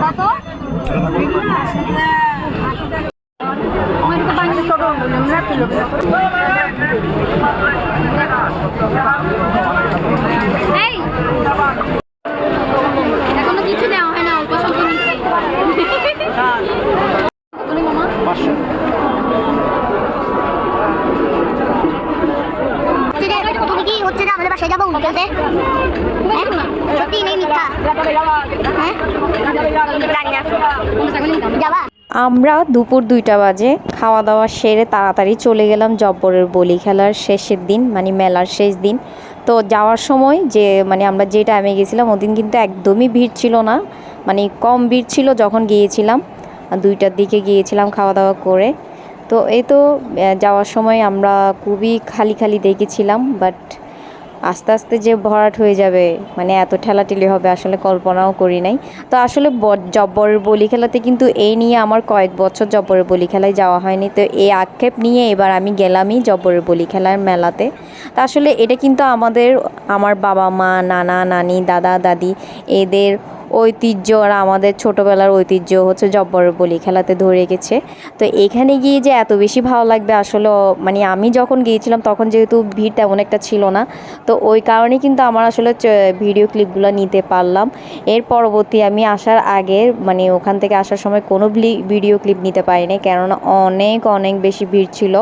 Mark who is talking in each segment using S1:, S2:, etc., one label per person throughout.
S1: কত এই এখনও কিছু নেওয়া হয় না অল্প স্বল্প নিচ্ছি কতগুলি মামা
S2: পাঁচশো
S1: তুমি কি হচ্ছে যে আমাদের বাসায় যাব খেলতে হ্যাঁ? সত্যি নেই মিথ্যা? হ্যাঁ?
S3: আমরা দুপুর দুইটা বাজে খাওয়া দাওয়া সেরে তাড়াতাড়ি চলে গেলাম জব্বরের বলি খেলার শেষের দিন মানে মেলার শেষ দিন। তো যাওয়ার সময় যে মানে আমরা যে টাইমে গেছিলাম, ওদিন কিন্তু একদমই ভিড় ছিল না। মানে কম ভিড় ছিল যখন গিয়েছিলাম, দুইটার দিকে গিয়েছিলাম খাওয়া দাওয়া করে। তো এই তো যাওয়ার সময় আমরা খুবই খালি খালি দেখেছিলাম বাট আস্তে আস্তে যে ভরাট হয়ে যাবে মানে এত ঠেলাঠেলি হবে, আসলে কল্পনাও করি নাই। তো আসলে জব্বরের বলি খেলাতে কিন্তু এই নিয়ে আমার কয়েক বছর জব্বরের বলি খেলায় যাওয়া হয়নি। তো এই আক্ষেপ নিয়ে এবার আমি গেলামই জব্বরের বলি খেলার মেলাতে। তো আসলে এটা কিন্তু আমাদের, আমার বাবা মা, নানা, নানি, দাদা, দাদি, এদের ঐতিহ্য আর আমাদের ছোটোবেলার ঐতিহ্য হচ্ছে জব্বর বলি খেলাতে ধরে রেখেছে তো এখানে গিয়ে যে এত বেশি ভালো লাগবে আসলে মানে আমি যখন গিয়েছিলাম তখন যেহেতু ভিড় তেমন একটা ছিল না, তো ওই কারণে কিন্তু আমার আসলে ভিডিও ক্লিপগুলো নিতে পারলাম। এর পরবর্তী আমি আসার আগে মানে ওখান থেকে আসার সময় কোনো ভিডিও ক্লিপ নিতে পারিনি, কেননা অনেক অনেক বেশি ভিড় ছিল।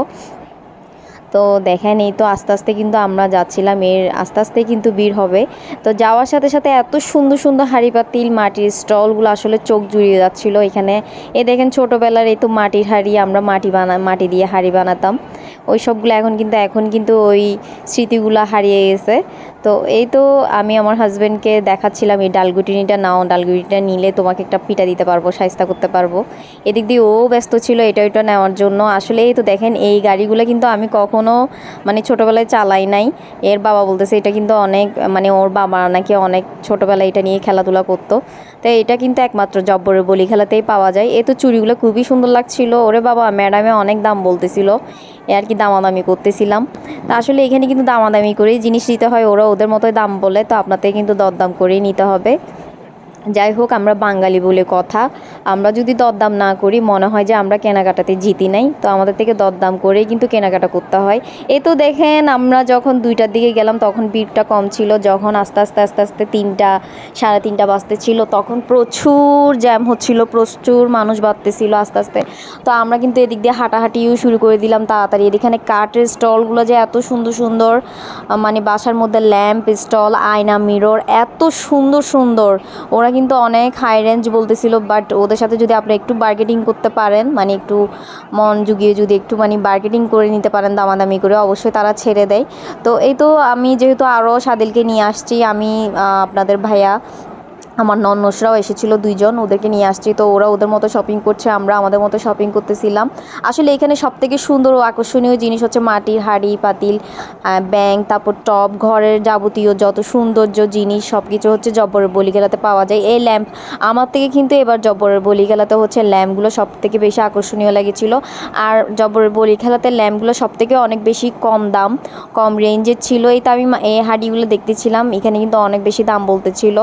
S3: তো দেখেন, এই তো আস্তে আস্তে কিন্তু আমরা যাচ্ছিলাম, এর আস্তে আস্তে কিন্তু ভিড় হবে। তো যাওয়ার সাথে সাথে এত সুন্দর সুন্দর হাঁড়ি পাতিল মাটির স্টলগুলো আসলে চোখ জুড়িয়ে যাচ্ছিল এখানে। এ দেখেন, ছোটোবেলার এই তো মাটির হাঁড়ি, আমরা মাটি বানা, মাটি দিয়ে হাঁড়ি বানাতাম। ওই সবগুলো এখন কিন্তু এখন কিন্তু ওই স্মৃতিগুলো হারিয়ে গেছে। তো এই তো আমি আমার হাজব্যান্ডকে দেখাচ্ছিলাম, এই ডালগুটিনিটা নাও ডালগুটিটা নিলে তোমাকে একটা পিঠা দিতে পারব সাইস্তা করতে পারব। এদিক দিয়ে ও ব্যস্ত ছিল, এটা ওইটা নেওয়ার জন্য। আসলে এই তো দেখেন, এই গাড়িগুলো কিন্তু আমি কখনো মানে ছোটোবেলায় চালাই নাই। এর বাবা বলতেছে, এটা কিন্তু অনেক মানে ওর বাবা নাকি অনেক ছোটোবেলায় এটা নিয়ে খেলাধুলা করতো। তো এটা কিন্তু একমাত্র জব্বরের বলি খেলাতেই পাওয়া যায়। এ তো চুড়িগুলো খুবই সুন্দর লাগছিল। ওরে বাবা ম্যাডামে অনেক দাম বলতেছিল। এ আর কি দামাদামি করতেছিলাম। তা আসলে এখানে কিন্তু দামাদামি করেই জিনিস নিতে হয়, ওরা ওদের মতোই দাম বলে, তো আপনাদের কিন্তু দরদাম করেই নিতে হবে। যাই হোক, আমরা বাঙালি বলে কথা। আমরা যদি দরদাম না করি, মনে হয় যে আমরা কেনাকাটাতে জিতি নাই। তো আমাদের থেকে দরদাম করেই কিন্তু কেনাকাটা করতে হয়। এই তো দেখেন, আমরা যখন দুইটার দিকে গেলাম, তখন ভিড়টা কম ছিল। যখন আস্তে আস্তে আস্তে আস্তে তিনটা, সাড়ে তিনটা বাজতে ছিল, তখন প্রচুর জ্যাম হচ্ছিল, প্রচুর মানুষ বাড়তেছিল আস্তে আস্তে। তো আমরা কিন্তু এদিক দিয়ে হাঁটাহাঁটিও শুরু করে দিলাম তাড়াতাড়ি। এখানে কাঠের স্টলগুলো যে এত সুন্দর সুন্দর মানে বাসার মধ্যে ল্যাম্প স্টল, আয়না, মিরর, এত সুন্দর সুন্দর। ওরা কিন্তু অনেক হাই রেঞ্জ বলতেছিল বাট ওদের সাথে যদি আপনি একটু বার্গেটিং করতে পারেন মানে একটু মন জুগিয়ে যদি একটু মানে বার্গেটিং করে নিতে পারেন দামাদামি করে, অবশ্যই তারা ছেড়ে দেয়। তো এই তো আমি যেহেতু আরও সাদিলকে নিয়ে আসছি, আমি আপনাদের ভাইয়া আমার নন্নসরাও এসেছিল দুইজন, ওদেরকে নিয়ে আসছি। তো ওরা ওদের মতো শপিং করছে, আমরা আমাদের মতো শপিং করতেছিলাম। আসলে এখানে সব থেকে সুন্দর ও আকর্ষণীয় জিনিস হচ্ছে মাটির হাঁড়ি, পাতিল ব্যাং, তারপর টপ ঘরের যাবতীয় যত সৌন্দর্য জিনিস সব কিছু হচ্ছে জব্বরের বলিগেলাতে পাওয়া যায়। এই ল্যাম্প, আমার থেকে কিন্তু এবার জব্বরের বলিগেলাতে হচ্ছে ল্যাম্পগুলো সব থেকে বেশি আকর্ষণীয় লেগেছিলো। আর জব্বরের বলি খেলাতে ল্যাম্পগুলো সব থেকে অনেক বেশি কম দাম, কম রেঞ্জের ছিল। এই তো আমি এই হাঁড়িগুলো দেখতেছিলাম, এখানে কিন্তু অনেক বেশি দাম বলতেছিল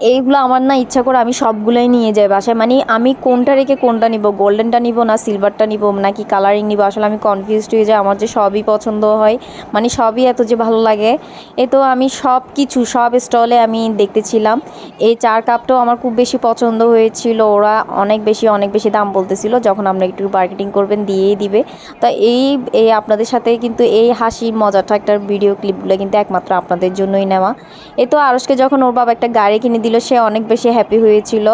S3: এইগুলো আমার না ইচ্ছা করে আমি সবগুলোই নিয়ে যাই বাসায়। মানে আমি কোনটা রেখে কোনটা নিব? গোল্ডেনটা নিব না সিলভারটা নিব নাকি কালারিং নিব? আসলে আমি কনফিউজড হয়ে যাই, আমার যে সবই পছন্দ হয় মানে সবই এত যে ভালো লাগে, এ তো আমি সব কিছু সব স্টলে আমি দেখতেছিলাম। এই চার কাপটাও আমার খুব বেশি পছন্দ হয়েছিল, ওরা অনেক বেশি অনেক বেশি দাম বলতেছিল, যখন আমরা একটু মার্কেটিং করবেন দিয়েই দিবে। তা এই এই আপনাদের সাথে কিন্তু এই হাসি মজাটা একটা ভিডিও ক্লিপগুলো কিন্তু একমাত্র আপনাদের জন্যই নেওয়া। এ তো আরসকে যখন ওর বাবা একটা গাড়ি কিনে দিল, সে অনেক বেশি হ্যাপি হয়েছিল।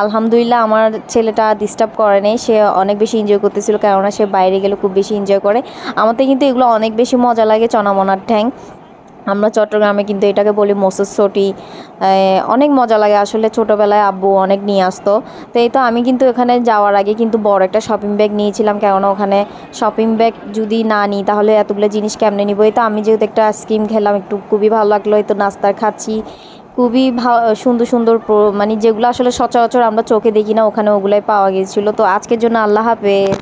S3: আলহামদুলিল্লাহ আমার ছেলেটা ডিস্টার্ব করে নেই, সে অনেক বেশি এনজয় করতেছিল, কেননা সে বাইরে গেলে খুব বেশি এনজয় করে। আমাদের কিন্তু এগুলো অনেক বেশি মজা লাগে চনামনার ঠ্যাং। আমরা চট্টগ্রামে কিন্তু এটাকে বলি মোসেস ছটি অনেক মজা লাগে। আসলে ছোটোবেলায় আব্বু অনেক নিয়ে আসতো। তো এই তো আমি কিন্তু এখানে যাওয়ার আগে কিন্তু বড় একটা শপিং ব্যাগ নিয়েছিলাম, কেননা ওখানে শপিং ব্যাগ যদি না নিই তাহলে এতগুলো জিনিস কেমনে নিব? এই তো আমি যেহেতু একটা স্কিম খেলাম, একটু খুবই ভালো লাগল। এই তো নাস্তার খাচ্ছি। খুবই সুন্দর সুন্দর মানে যেগুলো আসলে সচরাচর আমরা চোখে দেখি না, ওখানে ওগুলাই পাওয়া গেছিল। তো আজকের জন্য আল্লাহ হাফেজ।